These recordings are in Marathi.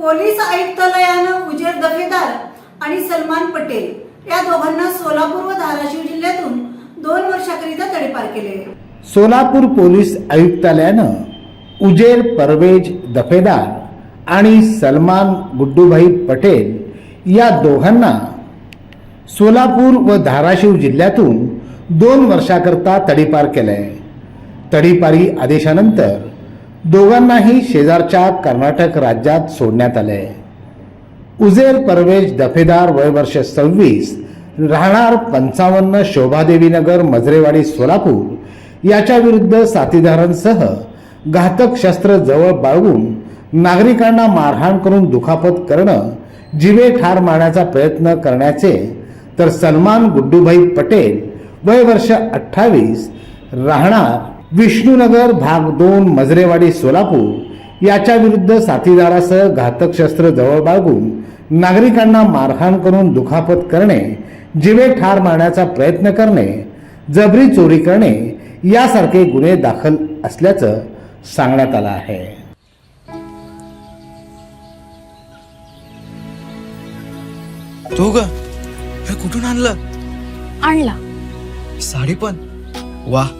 पोलीस आयुक्तालयानं उजेर दफेदार आणि सलमान पटेल या दोघांना सोलापूर व धाराशिव जिल्ह्यातून दोन वर्षाकरिता तडीपार केले. सोलापूर पोलीस आयुक्तालयानं उजेर परवेज दफेदार आणि सलमान गुड्डूभाई पटेल या दोघांना सोलापूर व धाराशिव जिल्ह्यातून दोन वर्षाकरता तडीपार केलंय. तडीपारी आदेशानंतर दोघांनाही शेजारच्या कर्नाटक राज्यात सोडण्यात आलंय उजेर परवेश दफेदार वय वर्ष सव्वीस राहणार पंचावन्न शोभादेवीनगर मजरेवाडी सोलापूर याच्या विरुद्ध साथीदारांसह घातक शस्त्र जवळ बाळगून नागरिकांना मारहाण करून दुखापत करणं जिवे ठार मारण्याचा प्रयत्न करण्याचे तर सलमान गुड्डूभाई पटेल वय वर्ष अठ्ठावीस राहणार विष्णुनगर भाग दोन मजरेवाडी सोलापूर याच्या विरुद्ध साथीदारासह घातक शस्त्र जवळ बाळगून नागरिकांना मारहाण करून दुखापत करणे जिवे ठार मारण्याचा प्रयत्न करणे जबरी चोरी करणे यासारखे गुन्हे दाखल असल्याचं सांगण्यात आलं आहे. तो ग कुठून आणलं? आणला. साडी पण? वा.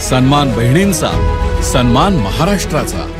सन्मान बहिणींचा सन्मान महाराष्ट्राचा.